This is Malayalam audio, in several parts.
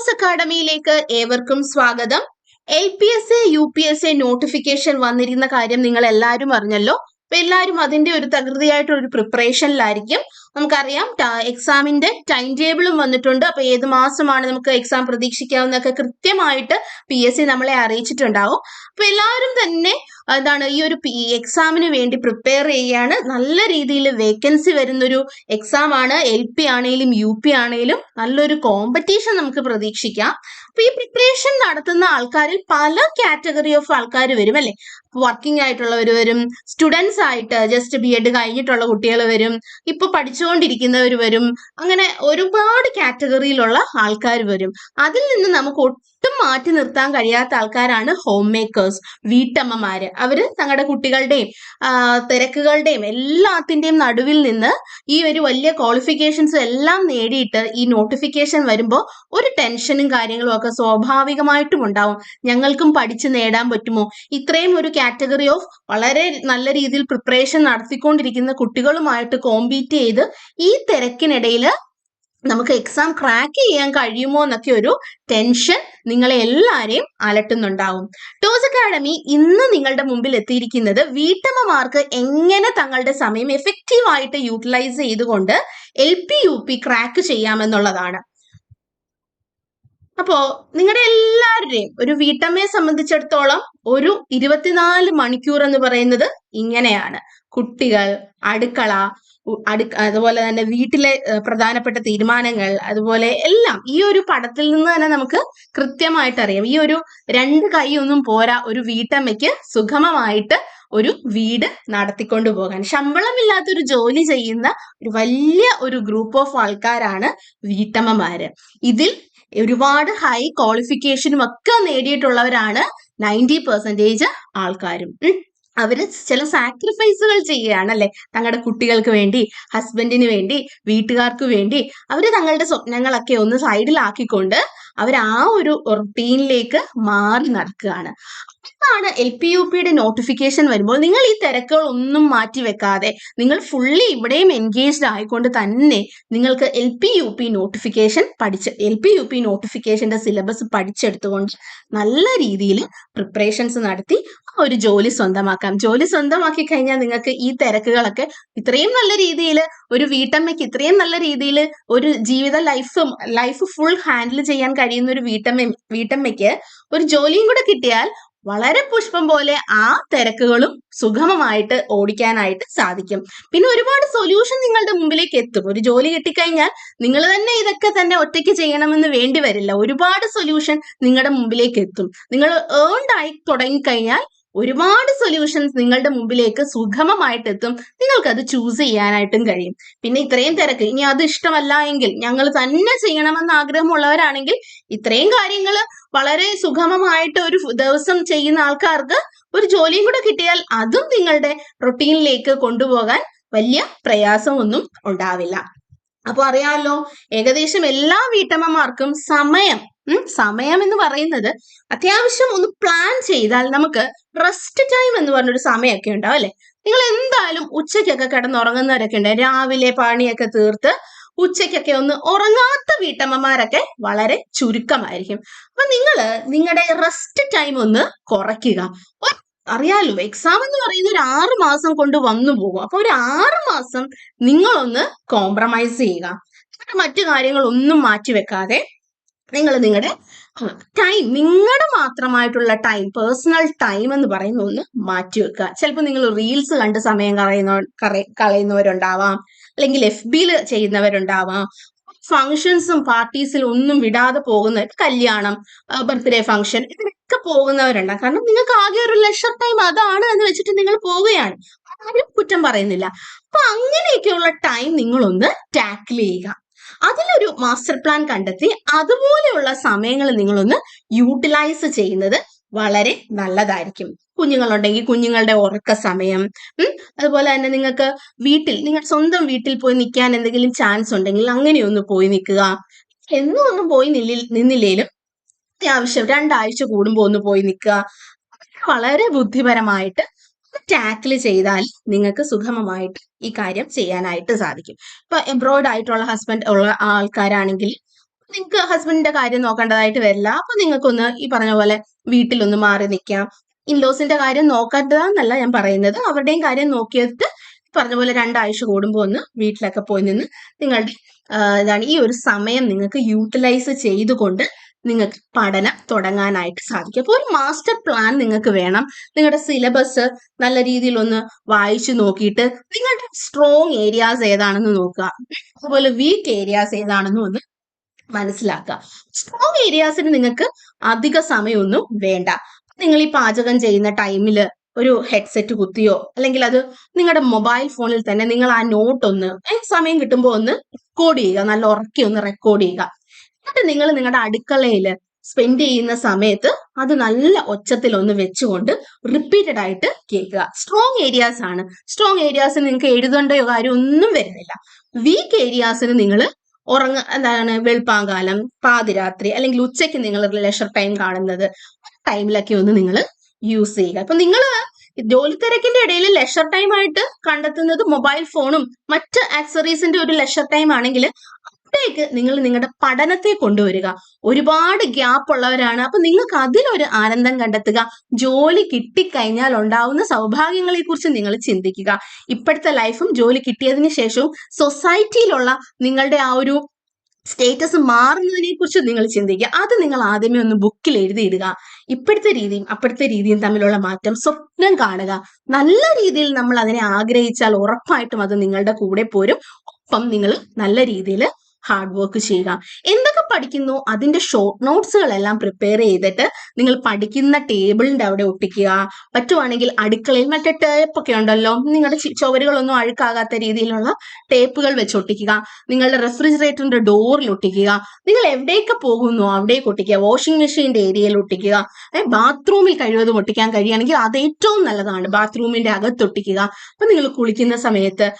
ടോസ് അക്കാഡമിയിലേക്ക് ഏവർക്കും സ്വാഗതം. L P S A U P S A notification വന്നിരുന്ന കാര്യം നിങ്ങൾ എല്ലാവരും അറിഞ്ഞല്ലോ. അപ്പൊ എല്ലാവരും അതിന്റെ ഒരു തകൃതിയായിട്ടുള്ള ഒരു പ്രിപ്പറേഷനിലായിരിക്കും നമുക്കറിയാം എക്സാമിന്റെ ടൈം ടേബിളും വന്നിട്ടുണ്ട്. അപ്പൊ ഏത് മാസമാണ് നമുക്ക് എക്സാം പ്രതീക്ഷിക്കാവുന്നതൊക്കെ കൃത്യമായിട്ട് പി എസ് സി നമ്മളെ അറിയിച്ചിട്ടുണ്ടാവും. അപ്പൊ എല്ലാവരും തന്നെ എന്താണ് ഈ ഒരു പി എക്സാമിന് വേണ്ടി പ്രിപ്പയർ ചെയ്യാണ് നല്ല രീതിയിൽ വേക്കൻസി വരുന്നൊരു എക്സാം ആണ് എൽ പി ആണെങ്കിലും യു പി ആണെങ്കിലും നല്ലൊരു കോമ്പറ്റീഷൻ നമുക്ക് പ്രതീക്ഷിക്കാം. അപ്പൊ ഈ പ്രിപ്പറേഷൻ നടത്തുന്ന ആൾക്കാരിൽ പല കാറ്റഗറി ഓഫ് ആൾക്കാർ വരും അല്ലെ? വർക്കിംഗ് ആയിട്ടുള്ളവർ വരും സ്റ്റുഡൻസ് ആയിട്ട് ജസ്റ്റ് ബി എഡ് കഴിഞ്ഞിട്ടുള്ള കുട്ടികൾ വരും ഇപ്പൊ പഠിച്ചുകൊണ്ടിരിക്കുന്നവർ വരും അങ്ങനെ ഒരുപാട് കാറ്റഗറിയിലുള്ള ആൾക്കാർ വരും അതിൽ നിന്ന് നമുക്ക് ഒട്ടും മാറ്റി നിർത്താൻ കഴിയാത്ത ആൾക്കാരാണ് ഹോം മേക്കേഴ്സ് വീട്ടമ്മമാര്. അവർ തങ്ങളുടെ കുട്ടികളുടെയും തിരക്കുകളുടെയും എല്ലാത്തിന്റെയും നടുവിൽ നിന്ന് ഈ ഒരു വലിയ ക്വാളിഫിക്കേഷൻസ് എല്ലാം നേടിയിട്ട് ഈ നോട്ടിഫിക്കേഷൻ വരുമ്പോൾ ഒരു ടെൻഷനും കാര്യങ്ങളും ഒക്കെ സ്വാഭാവികമായിട്ടും ഉണ്ടാവും. ഞങ്ങൾക്കും പഠിച്ച് നേടാൻ പറ്റുമോ? ഇത്രയും ഒരു കാറ്റഗറി ഓഫ് വളരെ നല്ല രീതിയിൽ പ്രിപ്പറേഷൻ നടത്തിക്കൊണ്ടിരിക്കുന്ന കുട്ടികളുമായിട്ട് കോമ്പീറ്റ് ചെയ്ത് ഈ തിരക്കിനിടയിൽ നമുക്ക് എക്സാം ക്രാക്ക് ചെയ്യാൻ കഴിയുമോ എന്നൊക്കെ ഒരു ടെൻഷൻ നിങ്ങളെ എല്ലാവരെയും അലട്ടുന്നുണ്ടാവും. ടോസ് അക്കാഡമി ഇന്ന് നിങ്ങളുടെ മുമ്പിൽ എത്തിയിരിക്കുന്നത് വീട്ടമ്മമാർക്ക് എങ്ങനെ തങ്ങളുടെ സമയം എഫക്റ്റീവായിട്ട് യൂട്ടിലൈസ് ചെയ്തുകൊണ്ട് L P U P crack ചെയ്യാമെന്നുള്ളതാണ്. അപ്പോ നിങ്ങളുടെ എല്ലാവരുടെയും ഒരു വീട്ടമ്മയെ സംബന്ധിച്ചിടത്തോളം ഒരു ഇരുപത്തിനാല് മണിക്കൂർ എന്ന് പറയുന്നത് ഇങ്ങനെയാണ്. കുട്ടികൾ അടുക്കള അടുക്ക അടു അതുപോലെ തന്നെ വീട്ടിലെ പ്രധാനപ്പെട്ട തീരുമാനങ്ങൾ അതുപോലെ എല്ലാം ഈ ഒരു പടത്തിൽ നിന്ന് തന്നെ നമുക്ക് കൃത്യമായിട്ട് അറിയാം. ഈ ഒരു രണ്ട് കൈയൊന്നും പോരാ ഒരു വീട്ടമ്മയ്ക്ക് സുഗമമായിട്ട് ഒരു വീട് നടത്തിക്കൊണ്ടു പോകാൻ. ശമ്പളമില്ലാത്ത ഒരു ജോലി ചെയ്യുന്ന ഒരു വലിയ ഒരു ഗ്രൂപ്പ് ഓഫ് ആൾക്കാരാണ് വീട്ടമ്മമാര്. ഇതിൽ ഒരുപാട് ഹൈ ക്വാളിഫിക്കേഷനും ഒക്കെ നേടിയിട്ടുള്ളവരാണ് നയന്റി പെർസെന്റേജ് ആൾക്കാരും. അവർ ചില സാക്രിഫൈസുകൾ ചെയ്യുകയാണ് അല്ലെ തങ്ങളുടെ കുട്ടികൾക്ക് വേണ്ടി ഹസ്ബൻഡിന് വേണ്ടി വീട്ടുകാർക്ക് വേണ്ടി അവർ തങ്ങളുടെ സ്വപ്നങ്ങളൊക്കെ ഒന്ന് സൈഡിലാക്കിക്കൊണ്ട് അവർ ആ ഒരു റൊട്ടീനിലേക്ക് മാറി നടക്കുകയാണ്. അതാണ് എൽ പി യു പിയുടെ നോട്ടിഫിക്കേഷൻ വരുമ്പോൾ നിങ്ങൾ ഈ തിരക്കുകൾ ഒന്നും മാറ്റി വെക്കാതെ നിങ്ങൾ ഫുള്ളി ഇവിടെയും എൻഗേജ്ഡ് ആയിക്കൊണ്ട് തന്നെ നിങ്ങൾക്ക് L P U P notification പഠിച്ച് എൽ പി യു പി നോട്ടിഫിക്കേഷന്റെ സിലബസ് പഠിച്ചെടുത്തുകൊണ്ട് നല്ല രീതിയിൽ പ്രിപ്പറേഷൻസ് നടത്തി ഒരു ജോലി സ്വന്തമാക്കാം. ജോലി സ്വന്തമാക്കി കഴിഞ്ഞാൽ നിങ്ങൾക്ക് ഈ തിരക്കുകളൊക്കെ ഇത്രയും നല്ല രീതിയിൽ ഒരു വീട്ടമ്മയ്ക്ക് ഇത്രയും നല്ല രീതിയിൽ ഒരു ജീവിത ലൈഫ് ലൈഫ് ഫുൾ ഹാൻഡിൽ ചെയ്യാൻ കഴിയുന്ന ഒരു വീട്ടമ്മ വീട്ടമ്മയ്ക്ക് ഒരു ജോലിയും കൂടെ കിട്ടിയാൽ വളരെ പുഷ്പം പോലെ ആ തിരക്കുകളും സുഗമമായിട്ട് ഓടിക്കാനായിട്ട് സാധിക്കും. പിന്നെ ഒരുപാട് സൊല്യൂഷൻ നിങ്ങളുടെ മുമ്പിലേക്ക് എത്തും. ഒരു ജോലി കിട്ടിക്കഴിഞ്ഞാൽ നിങ്ങൾ തന്നെ ഇതൊക്കെ തന്നെ ഒറ്റയ്ക്ക് ചെയ്യണമെന്ന് വേണ്ടി വരില്ല. ഒരുപാട് സൊല്യൂഷൻ നിങ്ങളുടെ മുമ്പിലേക്ക് എത്തും. നിങ്ങൾ ഏൺഡ് ആയി തുടങ്ങിക്കഴിഞ്ഞാൽ ഒരുപാട് സൊല്യൂഷൻസ് നിങ്ങളുടെ മുമ്പിലേക്ക് സുഗമമായിട്ട് എത്തും നിങ്ങൾക്ക് നിങ്ങൾക്കത് ചൂസ് ചെയ്യാനായിട്ടും കഴിയും. പിന്നെ ഇത്രയും തിരക്ക്. ഇനി അത് ഇഷ്ടമല്ല എങ്കിൽ ഞങ്ങൾ തന്നെ ചെയ്യണമെന്ന് ആഗ്രഹമുള്ളവരാണെങ്കിൽ ഇത്രയും കാര്യങ്ങൾ വളരെ സുഗമമായിട്ട് ഒരു ദിവസം ചെയ്യുന്ന ആൾക്കാർക്ക് ഒരു ജോലിയും കൂടെ കിട്ടിയാൽ അതും നിങ്ങളുടെ റൊട്ടീനിലേക്ക് കൊണ്ടുപോകാൻ വലിയ പ്രയാസമൊന്നും ഉണ്ടാവില്ല. അപ്പൊ അറിയാമല്ലോ ഏകദേശം എല്ലാ വീട്ടമ്മമാർക്കും സമയം സമയം എന്ന് പറയുന്നത് അത്യാവശ്യം ഒന്ന് പ്ലാൻ ചെയ്താൽ നമുക്ക് റെസ്റ്റ് ടൈം എന്ന് പറഞ്ഞൊരു സമയമൊക്കെ ഉണ്ടാവും അല്ലെ? നിങ്ങൾ എന്തായാലും ഉച്ചയ്ക്കൊക്കെ കിടന്നുറങ്ങുന്നവരൊക്കെ ഉണ്ട്. രാവിലെ പണിയൊക്കെ തീർത്ത് ഉച്ചയ്ക്കൊക്കെ ഒന്ന് ഉറങ്ങാത്ത വീട്ടമ്മമാരൊക്കെ വളരെ ചുരുക്കമായിരിക്കും. അപ്പൊ നിങ്ങൾ നിങ്ങളുടെ റെസ്റ്റ് ടൈം ഒന്ന് കുറയ്ക്കുക. അറിയാലോ എക്സാം എന്ന് പറയുന്ന ഒരു ആറ് മാസം കൊണ്ട് വന്നു പോകും. അപ്പൊ ഒരു ആറ് മാസം നിങ്ങളൊന്ന് കോംപ്രമൈസ് ചെയ്യുക. മറ്റു കാര്യങ്ങളൊന്നും മാറ്റി വെക്കാതെ നിങ്ങൾ നിങ്ങളുടെ ടൈം നിങ്ങളുടെ മാത്രമായിട്ടുള്ള ടൈം പേഴ്സണൽ ടൈം എന്ന് പറയുന്ന ഒന്ന് മാറ്റി വെക്കുക. ചിലപ്പോൾ നിങ്ങൾ റീൽസ് കണ്ട് സമയം കളയുന്ന കളയുന്നവരുണ്ടാവാം അല്ലെങ്കിൽ എഫ് ബിയിൽ ചെയ്യുന്നവരുണ്ടാവാം. ഫങ്ഷൻസും പാർട്ടീസിലും ഒന്നും വിടാതെ പോകുന്ന കല്യാണം ബർത്ത്ഡേ ഫംഗ്ഷൻ ഇതിനൊക്കെ പോകുന്നവരുണ്ട്. കാരണം നിങ്ങൾക്ക് ആകെ ഒരു ലെഷർ ടൈം അതാണ് എന്ന് വെച്ചിട്ട് നിങ്ങൾ പോവുകയാണ്. ആരും കുറ്റം പറയുന്നില്ല. അപ്പൊ അങ്ങനെയൊക്കെയുള്ള ടൈം നിങ്ങളൊന്ന് ടാക്കിൾ ചെയ്യുക. അതിലൊരു മാസ്റ്റർ പ്ലാൻ കണ്ടെത്തി അതുപോലെയുള്ള സമയങ്ങൾ നിങ്ങളൊന്ന് യൂട്ടിലൈസ് ചെയ്യുന്നത് വളരെ നല്ലതായിരിക്കും. കുഞ്ഞുങ്ങളുണ്ടെങ്കിൽ കുഞ്ഞുങ്ങളുടെ ഉറക്ക സമയം അതുപോലെ തന്നെ നിങ്ങൾക്ക് വീട്ടിൽ നിങ്ങൾ സ്വന്തം വീട്ടിൽ പോയി നിൽക്കാൻ എന്തെങ്കിലും ചാൻസ് ഉണ്ടെങ്കിൽ അങ്ങനെയൊന്ന് പോയി നിൽക്കുക. എന്നും ഒന്നും പോയി നില്ലി നിന്നില്ലേലും അത്യാവശ്യം രണ്ടാഴ്ച കൂടുമ്പോൾ ഒന്ന് പോയി നിൽക്കുക. വളരെ ബുദ്ധിപരമായിട്ട് ടാക്കിൾ ചെയ്താൽ നിങ്ങൾക്ക് സുഗമമായിട്ട് ഈ കാര്യം ചെയ്യാനായിട്ട് സാധിക്കും. ഇപ്പൊ എംബ്രോയിഡ് ആയിട്ടുള്ള ഹസ്ബൻഡ് ഉള്ള ആൾക്കാരാണെങ്കിൽ നിങ്ങൾക്ക് ഹസ്ബൻഡിന്റെ കാര്യം നോക്കേണ്ടതായിട്ട് വരില്ല. അപ്പൊ നിങ്ങൾക്കൊന്ന് ഈ പറഞ്ഞ പോലെ വീട്ടിലൊന്ന് മാറി നിൽക്കാം ഇൻലോസിന്റെ കാര്യം നോക്കേണ്ടതാന്നല്ല ഞാൻ പറയുന്നത്. അവരുടെയും കാര്യം നോക്കിയിട്ട് പറഞ്ഞ പോലെ രണ്ടാഴ്ച കൂടുമ്പോൾ ഒന്ന് വീട്ടിലൊക്കെ പോയി നിന്ന് നിങ്ങളുടെ ഇതാണ് ഈ ഒരു സമയം നിങ്ങൾക്ക് യൂട്ടിലൈസ് ചെയ്തുകൊണ്ട് നിങ്ങൾക്ക് പഠനം തുടങ്ങാനായിട്ട് സാധിക്കും. അപ്പോൾ ഒരു മാസ്റ്റർ പ്ലാൻ നിങ്ങൾക്ക് വേണം. നിങ്ങളുടെ സിലബസ് നല്ല രീതിയിൽ ഒന്ന് വായിച്ചു നോക്കിയിട്ട് നിങ്ങളുടെ സ്ട്രോങ് ഏരിയാസ് ഏതാണെന്ന് നോക്കുക. അതുപോലെ വീക്ക് ഏരിയാസ് ഏതാണെന്നും ഒന്ന് മനസ്സിലാക്കുക. സ്ട്രോങ് ഏരിയാസിന് നിങ്ങൾക്ക് അധിക സമയമൊന്നും വേണ്ട. നിങ്ങൾ ഈ പാചകം ചെയ്യുന്ന ടൈമിൽ ഒരു ഹെഡ്സെറ്റ് കുത്തിയോ അല്ലെങ്കിൽ അത് നിങ്ങളുടെ മൊബൈൽ ഫോണിൽ തന്നെ നിങ്ങൾ ആ നോട്ട് ഒന്ന് സമയം കിട്ടുമ്പോൾ ഒന്ന് റെക്കോർഡ് ചെയ്യുക. നല്ല ഉറക്കി ഒന്ന് റെക്കോർഡ് ചെയ്യുക. എന്നിട്ട് നിങ്ങൾ നിങ്ങളുടെ അടുക്കളയിൽ സ്പെൻഡ് ചെയ്യുന്ന സമയത്ത് അത് നല്ല ഒച്ചത്തിൽ ഒന്ന് വെച്ചുകൊണ്ട് റിപ്പീറ്റഡ് ആയിട്ട് കേൾക്കുക. സ്ട്രോങ് ഏരിയാസ് ആണ്. സ്ട്രോങ് ഏരിയാസിന് നിങ്ങൾക്ക് എഴുതേണ്ടയോ കാര്യം ഒന്നും വരുന്നില്ല വീക്ക് ഏരിയാസിന് നിങ്ങൾ ഉറങ്ങ എന്താണ് വെളുപ്പാങ്കാലം പാതിരാത്രി അല്ലെങ്കിൽ ഉച്ചയ്ക്ക് നിങ്ങൾ ലെഷർ ടൈം കാണുന്നത് ടൈമിലൊക്കെ ഒന്ന് നിങ്ങൾ യൂസ് ചെയ്യുക. അപ്പൊ നിങ്ങൾ ജോലി തിരക്കിന്റെ ഇടയിൽ ലെഷർ ടൈം ആയിട്ട് കണ്ടെത്തുന്നത് മൊബൈൽ ഫോണും മറ്റ് ആക്സറീസിന്റെ ഒരു ലെഷർ ടൈം ആണെങ്കിൽ അവിടേക്ക് നിങ്ങൾ നിങ്ങളുടെ പഠനത്തെ കൊണ്ടുവരിക. ഒരുപാട് ഗ്യാപ്പ് ഉള്ളവരാണ്. അപ്പൊ നിങ്ങൾക്ക് അതിലൊരു ആനന്ദം കണ്ടെത്തുക. ജോലി കിട്ടിക്കഴിഞ്ഞാൽ ഉണ്ടാവുന്ന സൗഭാഗ്യങ്ങളെ കുറിച്ച് നിങ്ങൾ ചിന്തിക്കുക. ഇപ്പോഴത്തെ ലൈഫും ജോലി കിട്ടിയതിന് ശേഷവും സൊസൈറ്റിയിലുള്ള നിങ്ങളുടെ ആ ഒരു സ്റ്റേറ്റസ് മാറുന്നതിനെ കുറിച്ച് നിങ്ങൾ ചിന്തിക്കുക. അത് നിങ്ങൾ ആദ്യമേ ഒന്ന് ബുക്കിൽ എഴുതിയിടുക. ഇപ്പോഴത്തെ രീതിയും അപ്പോഴത്തെ രീതിയും തമ്മിലുള്ള മാറ്റം സ്വപ്നം കാണുക. നല്ല രീതിയിൽ നമ്മൾ അതിനെ ആഗ്രഹിച്ചാൽ ഉറപ്പായിട്ടും അത് നിങ്ങളുടെ കൂടെ പോരും. ഒപ്പം നിങ്ങൾ നല്ല രീതിയിൽ ഹാർഡ് വർക്ക് ചെയ്യുക. എന്തൊക്കെ പഠിക്കുന്നു? അതിന്റെ ഷോർട്ട് നോട്ട്സുകളെല്ലാം പ്രിപ്പയർ ചെയ്തിട്ട് നിങ്ങൾ പഠിക്കുന്ന ടേബിളിന്റെ അവിടെ ഒട്ടിക്കുക. പറ്റുവാണെങ്കിൽ അടുക്കളയിൽ മറ്റേ ടേപ്പൊക്കെ ഉണ്ടല്ലോ. നിങ്ങളുടെ ചുവരുകളൊന്നും അഴുക്കാകാത്ത രീതിയിലുള്ള ടേപ്പുകൾ വെച്ച് ഒട്ടിക്കുക. നിങ്ങളുടെ റെഫ്രിജറേറ്ററിന്റെ ഡോറിൽ ഒട്ടിക്കുക. നിങ്ങൾ എവിടേക്ക് പോകുന്നു? അവിടേക്ക് ഒട്ടിക്കുക. വാഷിംഗ് മെഷീന്റെ ഏരിയയിൽ ഒട്ടിക്കുക. ബാത്റൂമിൽ കഴിവതും ഒട്ടിക്കാൻ കഴിയുകയാണെങ്കിൽ അത് ഏറ്റവും നല്ലതാണ്. ബാത്റൂമിന്റെ അകത്ത് ഒട്ടിക്കുക. അപ്പൊ നിങ്ങൾ കുളിക്കുന്ന സമയത്ത്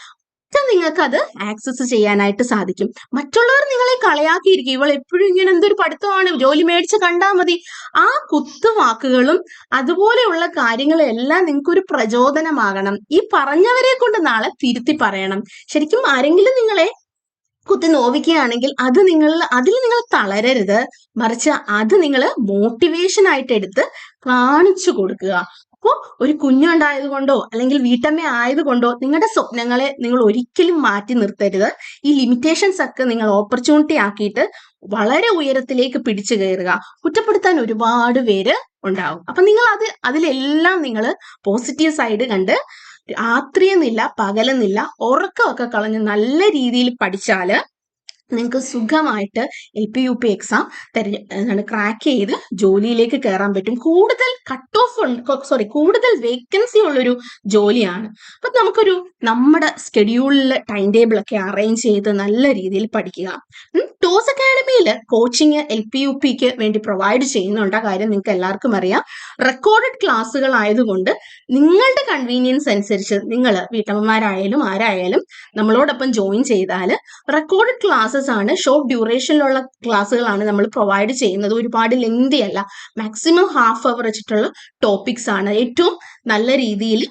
നിങ്ങൾക്ക് അത് ആക്സസ് ചെയ്യാനായിട്ട് സാധിക്കും. മറ്റുള്ളവർ നിങ്ങളെ കളയാക്കിയിരിക്കും. ഇവൾ എപ്പോഴും ഇങ്ങനെ എന്തൊരു പഠിത്തമാണ്? ജോലി മേടിച്ച് കണ്ടാൽ മതി. ആ കുത്തുവാക്കുകളും അതുപോലെയുള്ള കാര്യങ്ങളെല്ലാം നിങ്ങൾക്ക് ഒരു പ്രചോദനമാകണം. ഈ പറഞ്ഞവരെ കൊണ്ട് നാളെ തിരുത്തി പറയണം. ശരിക്കും ആരെങ്കിലും നിങ്ങളെ കുത്തി നോവിക്കുകയാണെങ്കിൽ അത് നിങ്ങൾ അതിൽ നിങ്ങൾ തളരരുത്. മറിച്ച് അത് നിങ്ങൾ മോട്ടിവേഷൻ ആയിട്ട് എടുത്ത് കാണിച്ചു കൊടുക്കുക. അപ്പോൾ ഒരു കുഞ്ഞുണ്ടായത് കൊണ്ടോ അല്ലെങ്കിൽ വീട്ടമ്മ ആയതുകൊണ്ടോ നിങ്ങളുടെ സ്വപ്നങ്ങളെ നിങ്ങൾ ഒരിക്കലും മാറ്റി നിർത്തരുത്. ഈ ലിമിറ്റേഷൻസ് ഒക്കെ നിങ്ങൾ ഓപ്പർച്യൂണിറ്റി ആക്കിയിട്ട് വളരെ ഉയരത്തിലേക്ക് പിടിച്ചു കയറുക. കുറ്റപ്പെടുത്താൻ ഒരുപാട് പേര് ഉണ്ടാവും. അപ്പൊ നിങ്ങൾ അത് അതിലെല്ലാം നിങ്ങൾ പോസിറ്റീവ് സൈഡ് കണ്ട് രാത്രിയെന്നില്ല പകലെന്നില്ല ഉറക്കമൊക്കെ കളഞ്ഞ് നല്ല രീതിയിൽ പഠിച്ചാൽ നിങ്ങൾക്ക് സുഖമായിട്ട് L P U P exam തെരഞ്ഞ crack ചെയ്ത് ജോലിയിലേക്ക് കയറാൻ പറ്റും. കൂടുതൽ കട്ട് ഓഫ് സോറി കൂടുതൽ വേക്കൻസി ഉള്ളൊരു ജോലിയാണ്. അപ്പൊ നമുക്കൊരു നമ്മുടെ സ്കെഡ്യൂളിൽ ടൈം ടേബിൾ ഒക്കെ അറേഞ്ച് ചെയ്ത് നല്ല രീതിയിൽ പഠിക്കുക. ടോസ് അക്കാഡമിയിൽ കോച്ചിങ് എൽ പി യു പിക്ക് വേണ്ടി പ്രൊവൈഡ് ചെയ്യുന്നുണ്ട്. കാര്യം നിങ്ങൾക്ക് എല്ലാവർക്കും അറിയാം. റെക്കോർഡഡ് ക്ലാസ്സുകൾ ആയതുകൊണ്ട് നിങ്ങളുടെ കൺവീനിയൻസ് അനുസരിച്ച് നിങ്ങൾ വീട്ടമ്മമാരായാലും ആരായാലും നമ്മളോടൊപ്പം ജോയിൻ ചെയ്താൽ റെക്കോർഡഡ് ക്ലാസ്സസ് ആണ് ഷോർട്ട് ഡ്യൂറേഷനിലുള്ള ക്ലാസ്സുകളാണ് നമ്മൾ പ്രൊവൈഡ് ചെയ്യുന്നത്. ഒരുപാട് ലെങ്തി അല്ല മാക്സിമം ഹാഫ് അവർ വെച്ചിട്ടുള്ള ടോപ്പിക്സ് ആണ്. ഏറ്റവും നല്ല രീതിയിൽ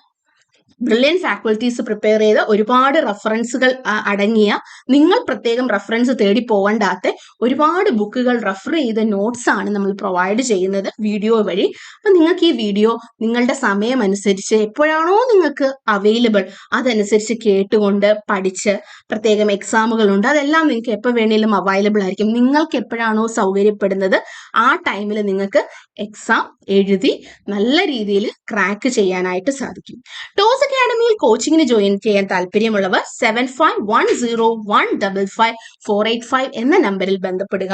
ബ്രില്യൻ ഫാക്കൽറ്റീസ് പ്രിപ്പയർ ചെയ്ത ഒരുപാട് റഫറൻസുകൾ അടങ്ങിയ നിങ്ങൾ പ്രത്യേകം റഫറൻസ് തേടി പോകണ്ടാത്ത ഒരുപാട് ബുക്കുകൾ റെഫർ ചെയ്ത നോട്ട്സ് ആണ് നമ്മൾ പ്രൊവൈഡ് ചെയ്യുന്നത് വീഡിയോ വഴി. അപ്പം നിങ്ങൾക്ക് ഈ വീഡിയോ നിങ്ങളുടെ സമയം അനുസരിച്ച് എപ്പോഴാണോ നിങ്ങൾക്ക് അവൈലബിൾ അതനുസരിച്ച് കേട്ടുകൊണ്ട് പഠിച്ച് പ്രത്യേകം എക്സാമുകൾ ഉണ്ട് അതെല്ലാം നിങ്ങൾക്ക് എപ്പോൾ വേണേലും അവൈലബിൾ ആയിരിക്കും. നിങ്ങൾക്ക് എപ്പോഴാണോ സൗകര്യപ്പെടുന്നത് ആ ടൈമിൽ നിങ്ങൾക്ക് എക്സാം എഴുതി നല്ല രീതിയിൽ ക്രാക്ക് ചെയ്യാനായിട്ട് സാധിക്കും. ടോസ് അക്കാഡമിയിൽ കോച്ചിങ്ങിന് ജോയിൻ ചെയ്യാൻ താല്പര്യമുള്ളവർ seven five one zero one double five four eight five എന്ന നമ്പറിൽ ബന്ധപ്പെടുക.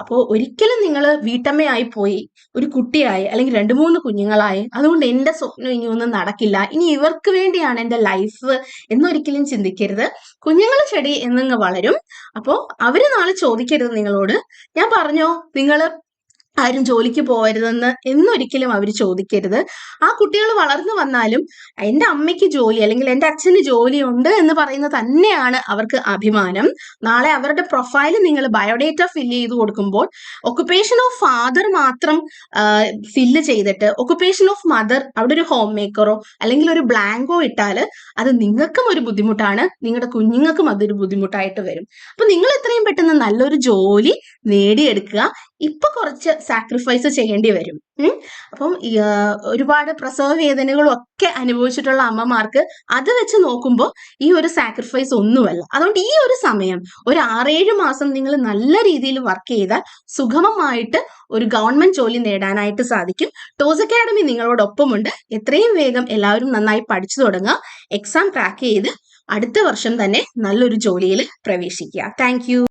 അപ്പോൾ ഒരിക്കലും നിങ്ങൾ വീട്ടമ്മയായി പോയി ഒരു കുട്ടിയായി അല്ലെങ്കിൽ രണ്ട് മൂന്ന് കുഞ്ഞുങ്ങളായി അതുകൊണ്ട് എന്റെ സ്വപ്നം ഇനി ഒന്നും നടക്കില്ല. ഇനി ഇവർക്ക് വേണ്ടിയാണ് എന്റെ ലൈഫ് എന്നൊരിക്കലും ചിന്തിക്കരുത്. കുഞ്ഞുങ്ങൾ ചെടി എന്നങ്ങ് വളരും. അപ്പോൾ അവർ നാളെ ചോദിക്കരുത് നിങ്ങളോട്. ഞാൻ പറഞ്ഞോ നിങ്ങൾ ആരും ജോലിക്ക് പോകരുതെന്ന് എന്നൊരിക്കലും അവർ ചോദിക്കരുത്. ആ കുട്ടികൾ വളർന്നു വന്നാലും എന്റെ അമ്മയ്ക്ക് ജോലി അല്ലെങ്കിൽ എന്റെ അച്ഛന് ജോലി ഉണ്ട് എന്ന് പറയുന്നത് തന്നെയാണ് അവർക്ക് അഭിമാനം. നാളെ അവരുടെ പ്രൊഫൈൽ നിങ്ങൾ ബയോഡേറ്റ ഫില്ല് ചെയ്ത് കൊടുക്കുമ്പോൾ ഒക്കുപേഷൻ ഓഫ് ഫാദർ മാത്രം ഫില്ല് ചെയ്തിട്ട് ഒക്കുപേഷൻ ഓഫ് മദർ അവിടെ ഒരു ഹോം മേക്കറോ അല്ലെങ്കിൽ ഒരു ബ്ലാങ്കോ ഇട്ടാൽ അത് നിങ്ങൾക്കും ഒരു ബുദ്ധിമുട്ടാണ്. നിങ്ങളുടെ കുഞ്ഞുങ്ങൾക്കും അതൊരു ബുദ്ധിമുട്ടായിട്ട് വരും. അപ്പൊ നിങ്ങൾ എത്രയും പെട്ടെന്ന് നല്ലൊരു ജോലി നേടിയെടുക്കുക. ഇപ്പൊ കുറച്ച് സാക്രിഫൈസ് ചെയ്യേണ്ടി വരും. അപ്പം ഒരുപാട് പ്രസവ വേദനകളും ഒക്കെ അനുഭവിച്ചിട്ടുള്ള അമ്മമാർക്ക് അത് വെച്ച് നോക്കുമ്പോൾ ഈ ഒരു സാക്രിഫൈസ് ഒന്നുമല്ല. അതുകൊണ്ട് ഈ ഒരു സമയം ഒരു ആറേഴ് മാസം നിങ്ങൾ നല്ല രീതിയിൽ വർക്ക് ചെയ്താൽ സുഗമമായിട്ട് ഒരു ഗവൺമെന്റ് ജോലി നേടാനായിട്ട് സാധിക്കും. ടോസ് അക്കാഡമി നിങ്ങളോടൊപ്പമുണ്ട്. എത്രയും വേഗം എല്ലാവരും നന്നായി പഠിച്ചു തുടങ്ങുക. എക്സാം ക്രാക്ക് ചെയ്ത് അടുത്ത വർഷം തന്നെ നല്ലൊരു ജോലിയിൽ പ്രവേശിക്കുക. താങ്ക്